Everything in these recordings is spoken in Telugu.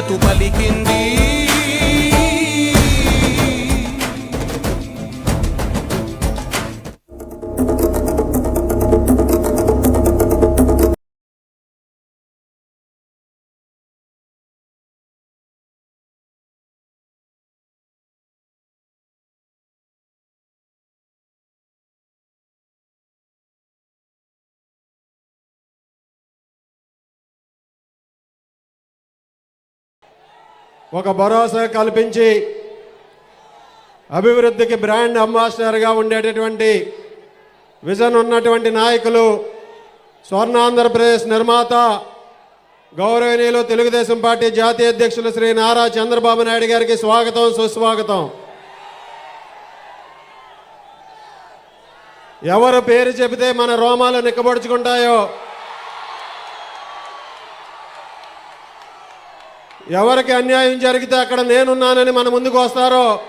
మద్దతు పలికింది ఒక భరోసా కల్పించి అభివృద్ధికి బ్రాండ్ అంబాసిడర్గా ఉండేటటువంటి విజన్ ఉన్నటువంటి నాయకులు స్వర్ణాంధ్రప్రదేశ్ నిర్మాత గౌరవనీయులు తెలుగుదేశం పార్టీ జాతీయ అధ్యక్షులు శ్రీ నారా చంద్రబాబు నాయుడు గారికి స్వాగతం సుస్వాగతం. ఎవరు పేరు చెబితే మన రోమాలు నిక్కబడుచుకుంటాయో ఎవరికి అన్యాయం జరిగితే అక్కడ నేనున్నానని మన ముందుకు వస్తారో?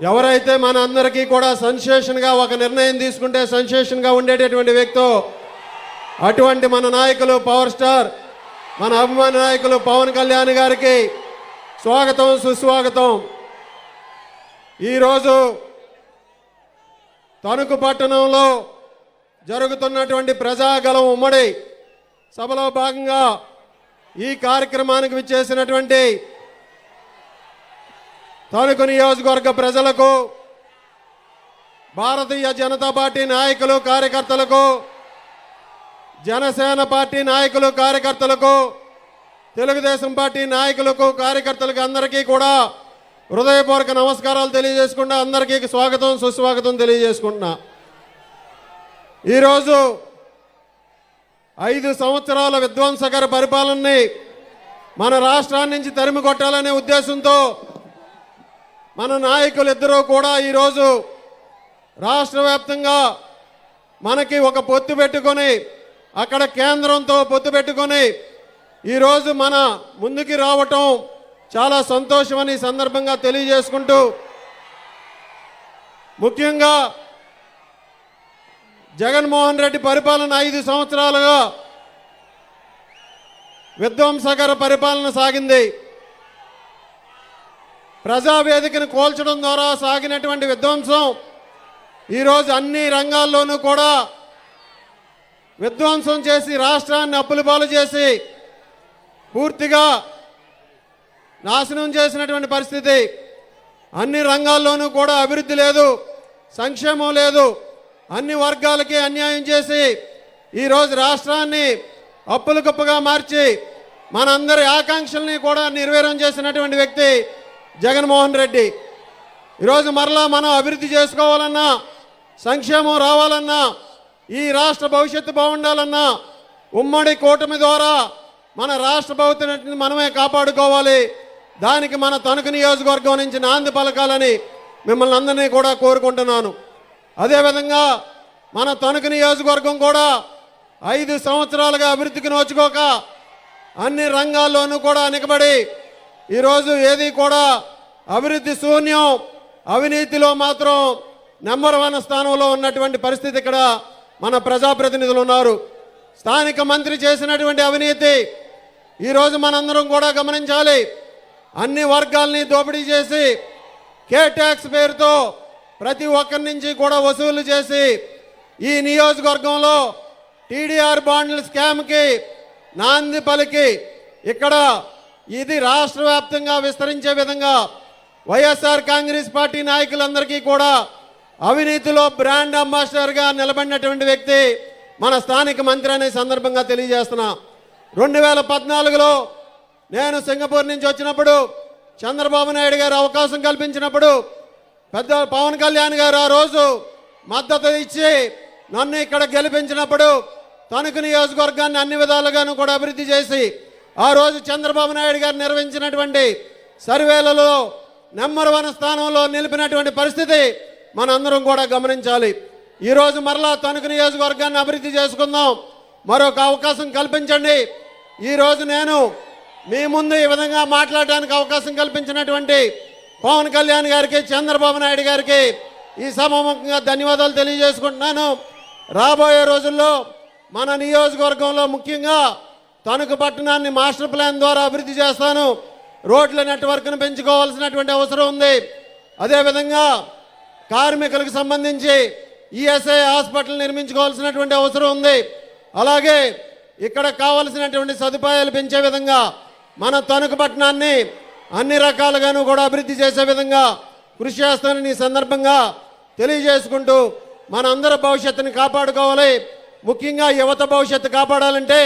ఎవరైతే మన అందరికీ కూడా సెన్సేషన్గా ఒక నిర్ణయం తీసుకుంటే సెన్సేషన్గా ఉండేటటువంటి వ్యక్తో అటువంటి మన నాయకులు పవర్ స్టార్ మన అభిమాన నాయకులు పవన్ కళ్యాణ్ గారికి స్వాగతం సుస్వాగతం. ఈరోజు తణుకు పట్టణంలో జరుగుతున్నటువంటి ప్రజాగలం ఉమ్మడి సభలో భాగంగా ఈ కార్యక్రమానికి విచ్చేసినటువంటి తణుకు నియోజకవర్గ ప్రజలకు భారతీయ జనతా పార్టీ నాయకులు కార్యకర్తలకు జనసేన పార్టీ నాయకులు కార్యకర్తలకు తెలుగుదేశం పార్టీ నాయకులకు కార్యకర్తలకు అందరికీ కూడా హృదయపూర్వక నమస్కారాలు తెలియజేసుకుంటా అందరికీ స్వాగతం సుస్వాగతం తెలియజేసుకుంటున్నా. ఈరోజు ఐదు సంవత్సరాల విధ్వంసకర పరిపాలనని మన రాష్ట్రాన్ని నుంచి తరిమి కొట్టాలనే ఉద్దేశంతో మన నాయకులు ఇద్దరూ కూడా ఈరోజు రాష్ట్ర వ్యాప్తంగా మనకి ఒక పొత్తు పెట్టుకొని అక్కడ కేంద్రంతో పొత్తు పెట్టుకొని ఈరోజు మన ముందుకి రావటం చాలా సంతోషమని ఈ సందర్భంగా తెలియజేసుకుంటూ ముఖ్యంగా జగన్మోహన్ రెడ్డి పరిపాలన ఐదు సంవత్సరాలుగా విధ్వంసకర పరిపాలన సాగింది. ప్రజావేదికను కోల్చడం ద్వారా సాగినటువంటి విధ్వంసం ఈరోజు అన్ని రంగాల్లోనూ కూడా విధ్వంసం చేసి రాష్ట్రాన్ని అప్పుల పాలు చేసి పూర్తిగా నాశనం చేసినటువంటి పరిస్థితి. అన్ని రంగాల్లోనూ కూడా అభివృద్ధి లేదు సంక్షేమం లేదు. అన్ని వర్గాలకి అన్యాయం చేసి ఈరోజు రాష్ట్రాన్ని అప్పులు గొప్పగా మార్చి మనందరి ఆకాంక్షల్ని కూడా నిర్వీర్యం చేసినటువంటి వ్యక్తి జగన్మోహన్ రెడ్డి. ఈరోజు మరలా మనం అభివృద్ధి చేసుకోవాలన్నా సంక్షేమం రావాలన్నా ఈ రాష్ట్ర భవిష్యత్తు బాగుండాలన్నా ఉమ్మడి కూటమి ద్వారా మన రాష్ట్ర భవిష్యత్తుని మనమే కాపాడుకోవాలి. దానికి మన తణుకు నియోజకవర్గం నుంచి నాంది పలకాలని మిమ్మల్ని అందరినీ కూడా కోరుకుంటున్నాను. అదేవిధంగా మన తణుకు నియోజకవర్గం కూడా ఐదు సంవత్సరాలుగా అభివృద్ధికి నోచుకోక అన్ని రంగాల్లోనూ కూడా అనికబడి ఈరోజు ఏది కూడా అభివృద్ధి శూన్యం అవినీతిలో మాత్రం నెంబర్ వన్ స్థానంలో ఉన్నటువంటి పరిస్థితి ఇక్కడ మన ప్రజాప్రతినిధులు ఉన్నారు. స్థానిక మంత్రి చేసినటువంటి అవినీతి ఈరోజు మనందరం కూడా గమనించాలి. అన్ని వర్గాల్ని దోపిడీ చేసి కే ట్యాక్స్ పేరుతో ప్రతి ఒక్కరి నుంచి కూడా వసూలు చేసి ఈ నియోజకవర్గంలో టీడీఆర్ బాండ్ల స్కామ్కి నాంది పలికి ఇక్కడ ఇది రాష్ట్ర వ్యాప్తంగా విస్తరించే విధంగా వైఎస్ఆర్ కాంగ్రెస్ పార్టీ నాయకులందరికీ కూడా అవినీతిలో బ్రాండ్ అంబాసిడర్గా నిలబడినటువంటి వ్యక్తి మన స్థానిక మంత్రి అనే సందర్భంగా తెలియజేస్తున్నా. రెండు వేల పద్నాలుగులో నేను సింగపూర్ నుంచి వచ్చినప్పుడు చంద్రబాబు నాయుడు గారు అవకాశం కల్పించినప్పుడు పెద్ద పవన్ కళ్యాణ్ గారు ఆ రోజు మద్దతు ఇచ్చి నన్ను ఇక్కడ గెలిపించినప్పుడు తణుకు నియోజకవర్గాన్ని అన్ని విధాలుగాను కూడా అభివృద్ధి చేసి ఆ రోజు చంద్రబాబు నాయుడు గారు నిర్వహించినటువంటి సర్వేలలో నెంబర్ వన్ స్థానంలో నిలిపినటువంటి పరిస్థితి మనందరం కూడా గమనించాలి. ఈరోజు మరలా తణుకు నియోజకవర్గాన్ని అభివృద్ధి చేసుకుందాం. మరొక అవకాశం కల్పించండి. ఈరోజు నేను మీ ముందు ఈ విధంగా మాట్లాడడానికి అవకాశం కల్పించినటువంటి పవన్ కళ్యాణ్ గారికి చంద్రబాబు నాయుడు గారికి ఈ సభముఖంగా ధన్యవాదాలు తెలియజేసుకుంటున్నాను. రాబోయే రోజుల్లో మన నియోజకవర్గంలో ముఖ్యంగా తణుకు పట్టణాన్ని మాస్టర్ ప్లాన్ ద్వారా అభివృద్ధి చేస్తాను. రోడ్ల నెట్వర్క్ను పెంచుకోవాల్సినటువంటి అవసరం ఉంది. అదేవిధంగా కార్మికులకు సంబంధించి ఈఎస్ఐ హాస్పిటల్ నిర్మించుకోవాల్సినటువంటి అవసరం ఉంది. అలాగే ఇక్కడ కావలసినటువంటి సదుపాయాలు పెంచే విధంగా మన తణుకు పట్టణాన్ని అన్ని రకాలుగాను కూడా అభివృద్ధి చేసే విధంగా కృషి చేస్తానని ఈ సందర్భంగా తెలియజేసుకుంటూ మనందరి భవిష్యత్తుని కాపాడుకోవాలి. ముఖ్యంగా యువత భవిష్యత్తు కాపాడాలంటే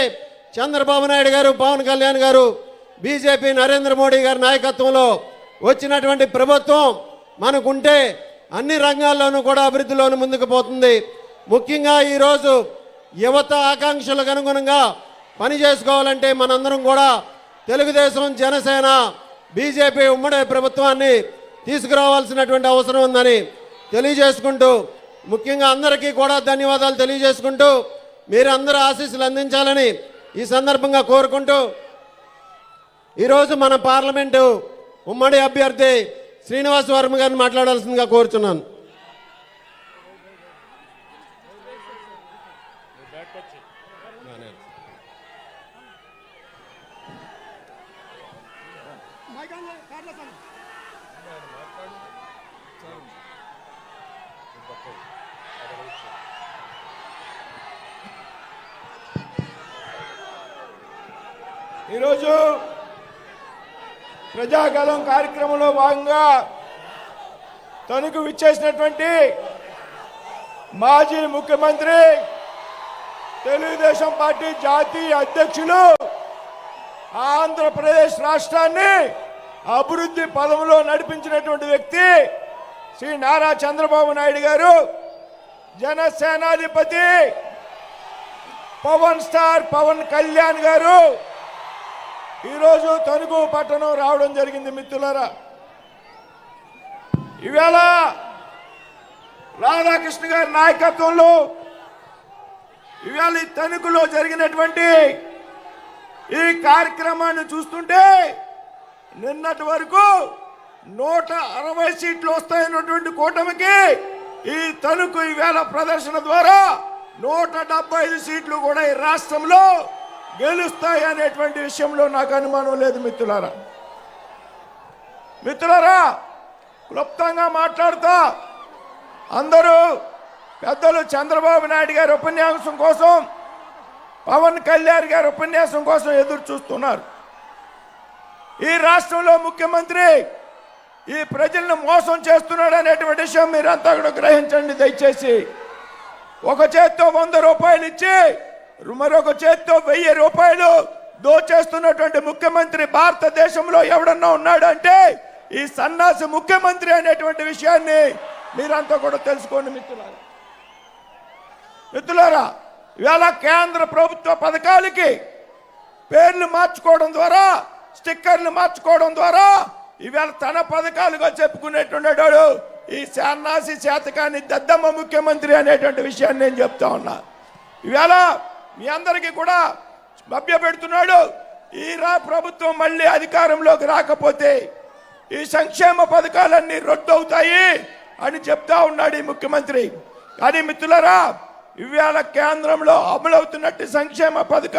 చంద్రబాబు నాయుడు గారు పవన్ కళ్యాణ్ గారు బీజేపీ నరేంద్ర మోడీ గారి నాయకత్వంలో వచ్చినటువంటి ప్రభుత్వం మనకుంటే అన్ని రంగాల్లోనూ కూడా అభివృద్ధిలోనూ ముందుకు పోతుంది. ముఖ్యంగా ఈరోజు యువత ఆకాంక్షలకు అనుగుణంగా పని చేసుకోవాలంటే మనందరం కూడా తెలుగుదేశం జనసేన బీజేపీ ఉమ్మడి ప్రభుత్వాన్ని తీసుకురావాల్సినటువంటి అవసరం ఉందని తెలియజేసుకుంటూ ముఖ్యంగా అందరికీ కూడా ధన్యవాదాలు తెలియజేసుకుంటూ మీరు అందరూ ఆశీస్సులు అందించాలని ఈ సందర్భంగా కోరుకుంటూ ఈరోజు మన పార్లమెంటు ఉమ్మడి అభ్యర్థి శ్రీనివాస్ వర్మ గారిని మాట్లాడాల్సిందిగా కోరుచున్నాను. ఈరోజు ప్రజాగలం కార్యక్రమంలో భాగంగా తనకు విచ్చేసినటువంటి మాజీ ముఖ్యమంత్రి తెలుగుదేశం పార్టీ జాతీయ అధ్యక్షులు ఆంధ్రప్రదేశ్ రాష్ట్రాన్ని అభివృద్ధి పదంలో నడిపించినటువంటి వ్యక్తి శ్రీ నారా చంద్రబాబు నాయుడు గారు జనసేనాధిపతి పవన్ స్టార్ పవన్ కళ్యాణ్ గారు. ఈరోజు తణుకు పట్టణం రావడం జరిగింది మిత్రులారా. ఈవేళ రాధాకృష్ణ గారి నాయకత్వంలో ఇవాళ ఈ తణుకులో జరిగినటువంటి ఈ కార్యక్రమాన్ని చూస్తుంటే నిన్నటి వరకు నూట అరవై సీట్లు వస్తాయన్నటువంటి కూటమికి ఈ తణుకు ఈవేళ ప్రదర్శన ద్వారా నూట డెబ్బై ఐదు సీట్లు కూడా ఈ రాష్ట్రంలో గెలుస్తాయి అనేటువంటి విషయంలో నాకు అనుమానం లేదు మిత్రులారా. మిత్రులారా క్లుప్తంగా మాట్లాడుతా. అందరూ పెద్దలు చంద్రబాబు నాయుడు గారి ఉపన్యాసం కోసం పవన్ కళ్యాణ్ గారి ఉపన్యాసం కోసం ఎదురు చూస్తున్నారు. ఈ రాష్ట్రంలో ముఖ్యమంత్రి ఈ ప్రజలను మోసం చేస్తున్నాడు అనేటువంటి విషయం మీరంతా కూడా గ్రహించండి దయచేసి. ఒక చేత్తో వంద రూపాయలు ఇచ్చి మరొక చేత్తో వెయ్యి రూపాయలు దోచేస్తున్నటువంటి ముఖ్యమంత్రి భారతదేశంలో ఎవడన్నా ఉన్నాడంటే ఈ సన్నాసి ముఖ్యమంత్రి అనేటువంటి విషయాన్ని మీరంతా కూడా తెలుసుకోండి మిత్రులారా. మిత్రులారా ఇవాళ కేంద్ర ప్రభుత్వ పథకాలకి పేర్లు మార్చుకోవడం ద్వారా స్టిక్కర్లు మార్చుకోవడం ద్వారా ఇవాళ తన పథకాలుగా చెప్పుకునేటువంటి ఈ శాన్నాసి శాతకాన్ని దద్దమ్మ ముఖ్యమంత్రి అనేటువంటి విషయాన్ని నేను చెప్తా ఉన్నా. ఇవాళ మీ అందరికీ కూడా మభ్య పెడుతున్నాడు ఈ రా ప్రభుత్వం మళ్ళీ అధికారంలోకి రాకపోతే ఈ సంక్షేమ పథకాలన్నీ రొద్దవుతాయి అని చెప్తా ఉన్నాడు ఈ ముఖ్యమంత్రి. కానీ మిత్రులరా ఇవాళ కేంద్రంలో అమలవుతున్నట్టు సంక్షేమ పథకాలు